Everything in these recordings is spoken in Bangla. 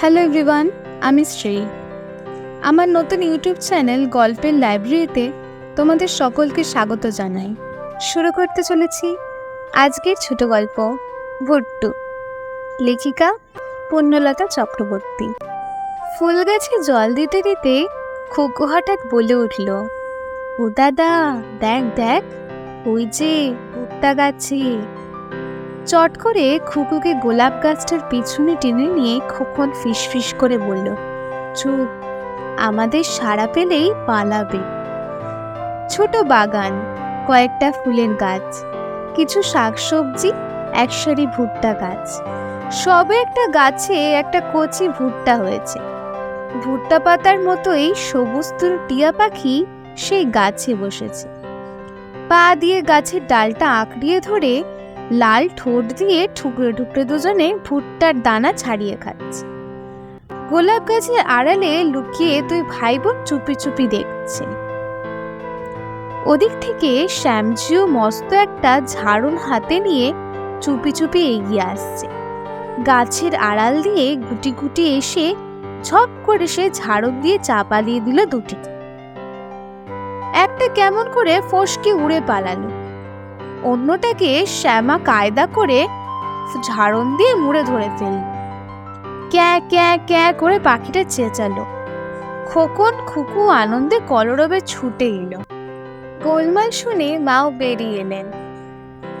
হ্যালো এভরিওয়ান আমি শ্রী। আমার নতুন ইউটিউব চ্যানেল গল্পের লাইব্রেরিতে তোমাদের সকলকে স্বাগত জানাই। শুরু করতে চলেছি আজকের ছোট গল্প, ভুট্টু। লেখিকা পূর্ণলতা চক্রবর্তী। ফুল গাছে জল দিতে দিতে খুকু হঠাৎ বলে উঠল, ও দাদা, দেখ দেখ, ওই যে ভুট্টা গাছে চট করে খুকুকে গোলাপ গাছটার পিছনে টেনে নিয়ে খোকন ফিসফিস করে বলল, চুপ, আমাদের সারা পেলেই পালাবে। ছোট বাগান, কয়েকটা ফুলের গাছ, কিছু শাকসবজি একসারি ভুট্টা গাছ। সবে একটা গাছে একটা কচি ভুট্টা হয়েছে। ভুট্টা পাতার মতোই সবুজ টিয়া পাখি সেই গাছে বসেছে। পা দিয়ে গাছের ডালটা আঁকড়িয়ে ধরে লাল ঠোঁট দিয়ে ঠুকরে ঠুকরে দুজনে ভুট্টার দানা ছাড়িয়ে খাচ্ছে। গোলাপ গাছের আড়ালে লুকিয়ে তুই ভাই বোন চুপি চুপি দেখছে। ওদিক থেকে শ্যামজিও মস্ত একটা ঝাড়ুন হাতে নিয়ে চুপি চুপি এগিয়ে আসছে। গাছের আড়াল দিয়ে গুটি গুটি এসে ঝপ করে সে ঝাড়ক দিয়ে চাপা দিয়ে দিল দুটি একটা কেমন করে ফসকে উড়ে পালালো। অন্যটাকে শ্যামা কায়দা করে ঝাড়ন দিয়ে মুড়ে ধরে ফেলল ক্যা ক্যা ক্যা করে পাখিটা চেঁচালো। খোকন খুকু আনন্দে কলরবে ছুটে এলো। গোলমাল শুনে মাও বেরিয়ে এলেন।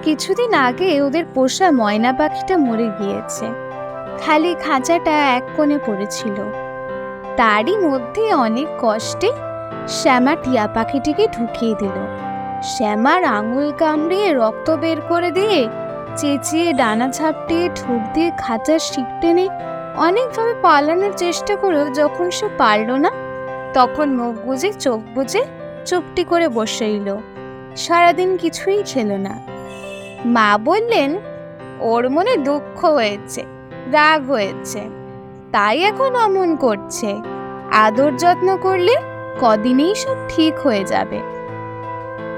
কিছুদিন আগে ওদের পোষা ময়না পাখিটা মরে গিয়েছে। খালি খাঁচাটা এক কোণে পড়েছিল। তারই মধ্যে অনেক কষ্টে শ্যামা টিয়া পাখিটিকে ঢুকিয়ে দিল। শ্যামার আঙুল কামড়িয়ে রক্ত বের করে দিয়ে চেঁচিয়ে ডানা ঝাপটিয়ে ঠোঁট দিয়ে খাঁচার শিক টেনে অনেকভাবে পালানোর চেষ্টা করেও যখন সে পারল না, তখন মুখ বুঝে চোখ বুঝে চুপটি করে বসে এলো সারাদিন কিছুই খেলো না। মা বললেন, ওর মনে দুঃখ হয়েছে, রাগ হয়েছে, তাই এখন অমন করছে। আদর যত্ন করলে কদিনেই সব ঠিক হয়ে যাবে।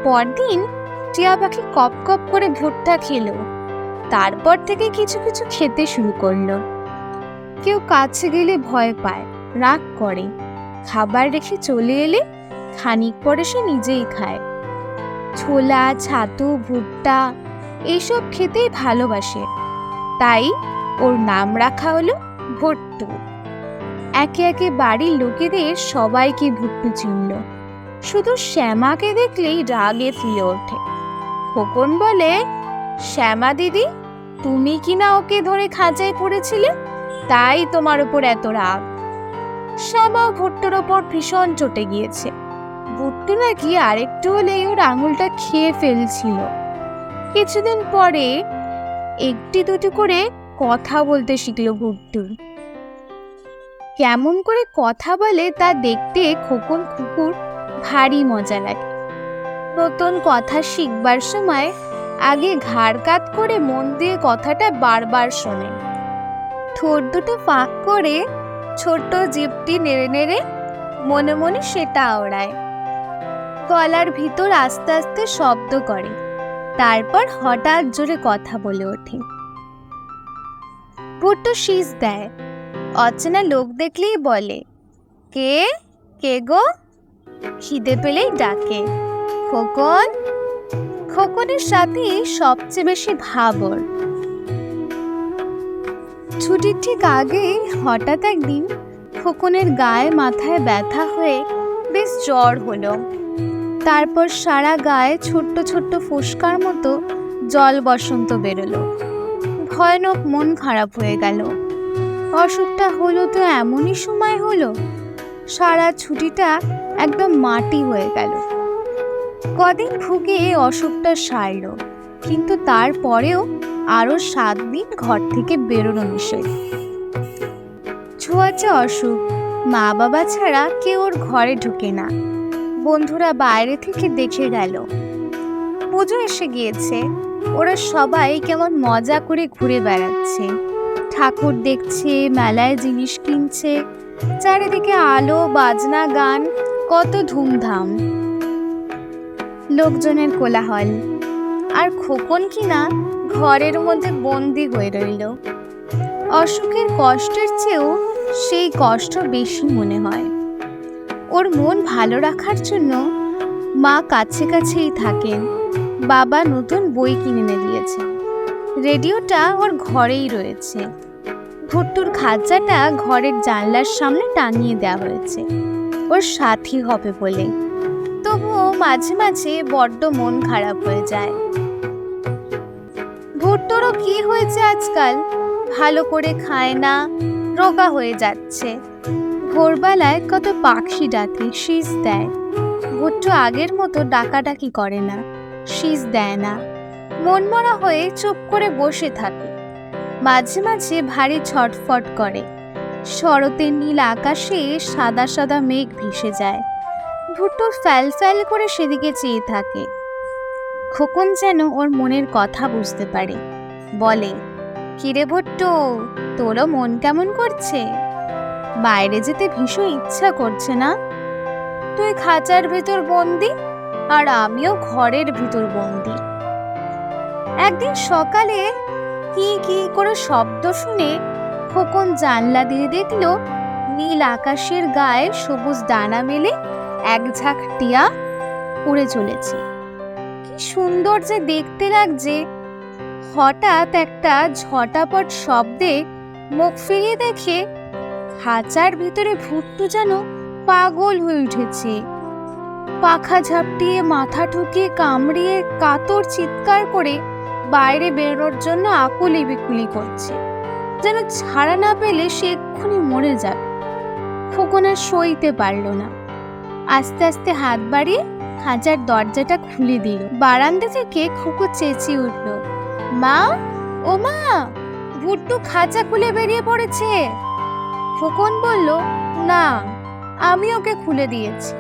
পরদিন টিয়া পাখি কপ কপ করে ভুট্টা খেলো। তারপর থেকে কিছু কিছু খেতে শুরু করল। কেউ কাছে গেলে ভয় পায়, রাগ করে। খাবার রেখে চলে এলে খানিক পরে সে নিজেই খায়। ছোলা, ছাতু, ভুট্টা এইসব খেতেই ভালোবাসে। তাই ওর নাম রাখা হলো ভুট্টু। একে একে বাড়ির লোকেদের সবাইকে ভুট্টু চিনল। শুধু শ্যামাকে দেখলেই রাগে ফুলে ওঠে। খোকন বলে, শ্যামা দিদি, তুমি কি না ওকে ধরে খাঁচায় পড়েছিলে? তাই তোমার উপর এত রাগ। শ্যামা ভুট্টোর ওপর ভীষণ চটে গিয়েছে। ভুট্টু নাকি আরেকটু হলেই ওর আঙুলটা খেয়ে ফেলছিল। কিছুদিন পরে একটি দুটি করে কথা বলতে শিখল ভুট্টু কেমন করে কথা বলে তা দেখতে খোকন কুকুর ভারী মজা লাগে। নতুন কথা শিখবার সময় আগে ঘাড় কাত করে মন দিয়ে কথাটা বারবার শোনে। ঠোঁট দুটো ফাঁক করে ছোট্ট জিপটি নেড়ে নেড়ে মনে মনে সেটা আওড়ায় গলার ভিতর আস্তে আস্তে শব্দ করে, তারপর হঠাৎ জোরে কথা বলে ওঠে। ভুট্টো শীষ দেয়, অচেনা লোক দেখলেই বলে, কে? কে গো? খিদে পেলেই ডাকে। খোকন? খোকনের সাথে সবচেয়ে বেশি ভাবর। ছুটির ঠিক আগে হঠাৎ একদিন খোকনের গায়ে মাথায় ব্যথা হয়ে বেশ জ্বর হলো। তারপর সারা গায়ে ছোট্ট ছোট্ট ফুসকার মতো জল বসন্ত বেরোলো। ভয়ানক মন খারাপ হয়ে গেল। অসুখটা হলো তো এমনই সময় হলো সারা ছুটিটা একদম মাটি হয়ে গেল। কদিন ভুগে অসুখটা সারল, কিন্তু তারপরেও আরও সাত দিন ঘর থেকে বেরোনো নিষেধ ছোঁয়াচে অসুখ মা বাবা ছাড়া কেউ ওর ঘরে ঢুকে না। বন্ধুরা বাইরে থেকে দেখে গেল। পুজো এসে গিয়েছে, ওরা সবাই কেমন মজা করে ঘুরে বেড়াচ্ছে। ঠাকুর দেখছে, মেলায় জিনিস কিনছে চারিদিকে আলো, বাজনা, গান, কত ধুমধাম। লোকজনের কোলাহল। আর খোকন কিনা ঘরের মধ্যে বন্দি হয়ে রইল। অসুখের কষ্টের চেয়েও সেই কষ্ট বেশি মনে হয়। ওর মন ভালো রাখার জন্য মা কাছে কাছেই থাকেন। বাবা নতুন বই কিনে এনে দিয়েছে রেডিওটা ওর ঘরেই রয়েছে। ভুট্টুর খাঁচাটা ঘরের জানলার সামনে টাঙিয়ে দেওয়া হয়েছে। ওর সাথী হবে বলে। তবুও মাঝে মাঝে বড্ড মন খারাপ হয়ে যায়। ভুট্টোরও কি হয়েছে আজকাল? ভালো করে খায় না, রোগা হয়ে যাচ্ছে। ভোরবেলায় কত পাখি ডাকে, শীষ দেয়। ভুট্টু আগের মতো ডাকাডাকি করে না, শীষ দেয় না। মনমরা হয়ে চুপ করে বসে থাকে। মাঝে মাঝে ভারী ছটফট করে। শরতের নীল আকাশে সাদা সাদা মেঘ ভেসে যায়। ভুট্টো ফ্যাল ফ্যাল করে সেদিকে চেয়ে থাকে। খোকন যেন ওর মনের কথা বুঝতে পারে। বলে, কিরে ভুট্টো, তোরও মন কেমন করছে? বাইরে যেতে ভীষণ ইচ্ছা করছে না? তুই খাঁচার ভিতর বন্দি, আর আমিও ঘরের ভিতর বন্দি। একদিন সকালে কি কি করে শব্দ শুনে খোকন জানলা দিয়ে দেখল নীল আকাশের গায়ে সবুজ ডানা মেলে এক ঝাঁক টিয়া উড়ে চলেছে। কি সুন্দর যে দেখতে লাগছে। হঠাৎ একটা ঝটাপট শব্দে মুখ ফিরিয়ে দেখে খাঁচার ভিতরে ভুট্টু যেন পাগল হয়ে উঠেছে। পাখা ঝাপটিয়ে মাথা ঠুকিয়ে কামড়িয়ে কাতর চিৎকার করে বাইরে বেরোনোর জন্য আকুলি বিকুলি করছে। যেন ছাড়া না পেলে সে এক্ষুনি মরে যাবে। খোকনের সইতে পারল না। আস্তে আস্তে হাত বাড়িয়ে খাঁচার দরজাটা খুলে দিল। বারান্দা থেকে খুকু চেঁচিয়ে উঠল, মা, ও মা, ভুট্টু খাঁচা খুলে বেরিয়ে পড়েছে। খোকন বলল, না, আমি ওকে খুলে দিয়েছি।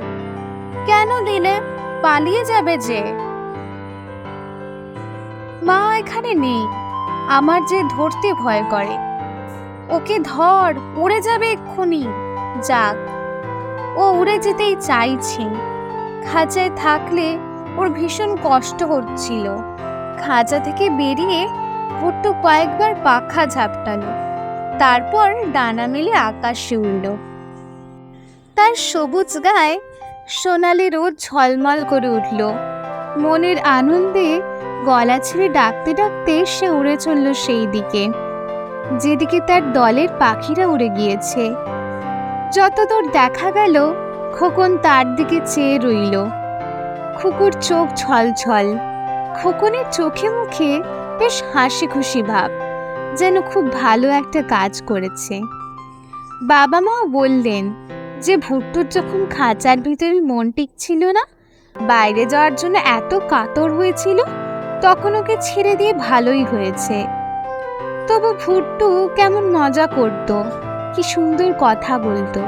কেন দিলে? পালিয়ে যাবে যে। মা এখানে নেই। আমার যে ধরতে ভয় করে। ওকে ধর, উড়ে যাবে এক্ষুনি। যাক, ও উড়ে যেতেই চাইছে। খাঁচায় থাকলে ওর ভীষণ কষ্ট হচ্ছিল। খাঁচা থেকে বেরিয়ে ভুট্টু কয়েকবার পাখা ঝাপটালো। তারপর ডানা মেলে আকাশে উড়ল। তার সবুজ গায়ে সোনালি রোদ ঝলমল করে উঠল। মনের আনন্দে গলা ছেড়ে ডাকতে ডাকতে সে উড়ে চলল সেই দিকে। যেদিকে তার দলের পাখিরা উড়ে গিয়েছে। যতদূর দেখা গেল, খোকন তার দিকে চেয়ে রইল। খুকুর চোখ ছলছল খোকনের চোখে মুখে বেশ হাসি খুশি ভাব, যেন খুব ভালো একটা কাজ করেছে। বাবা মাও বললেন যে, ভুট্টুর যখন খাঁচার ভিতরে মন টিকছিল না, বাইরে যাওয়ার জন্য এত কাতর হয়েছিল তখন ওকে ছেড়ে দিয়ে ভালোই হয়েছে। তবু ভুট্টু কেমন মজা করত, কি সুন্দর কথা বলতো,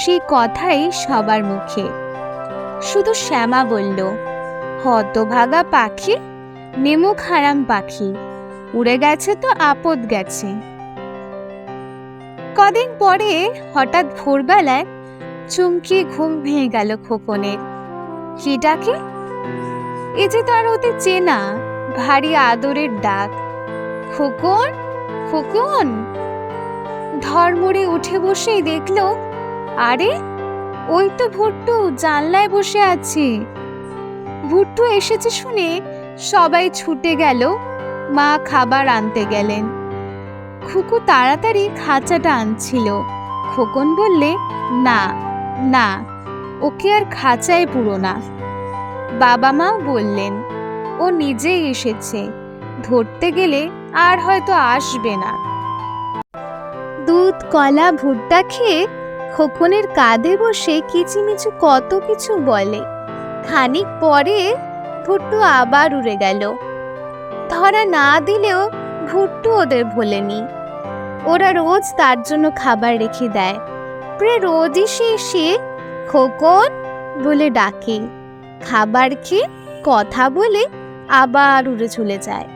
সেই কথাই সবার মুখে। শুধু শ্যামা বলল, হতভাগা পাখি নেমুখ হারাম পাখি, উড়ে গেছে তো আপদ গেছে। কদিন পরে হঠাৎ ভোরবেলায় চুমকি ঘুম ভেঙে গেল খোকনের কি ডাকে? এ যে তার ওতে চেনা, ভারী আদরের ডাক। খোকন খোকন। ধর্মরে উঠে বসেই দেখল, আরে, ওই তো ভুট্টু জানলায় বসে আছে। ভুট্টু এসেছে শুনে সবাই ছুটে গেল, মা খাবার আনতে গেলেন। খুকু তাড়াতাড়ি খাঁচাটা আনছিল। খোকন বললে, না না, ওকে আর খাঁচায় পুরো না। বাবা মাও বললেন, ও নিজেই এসেছে, ধরতে গেলে আর হয়তো আসবে না। দুধ, কলা, ভুট্টা খেয়ে খোকনের কাঁধে বসে কিচিমিচু কত কিছু বলে। খানিক পরে ভুট্টু আবার উড়ে গেল। ধরা না দিলেও ভুট্টু ওদের ভোলেনি। ওরা রোজ তার জন্য খাবার রেখে দেয়। প্রায় রোজই সে এসে খোকন বলে ডাকে। খাবার খেয়ে কথা বলে আবার উড়ে চলে যায়।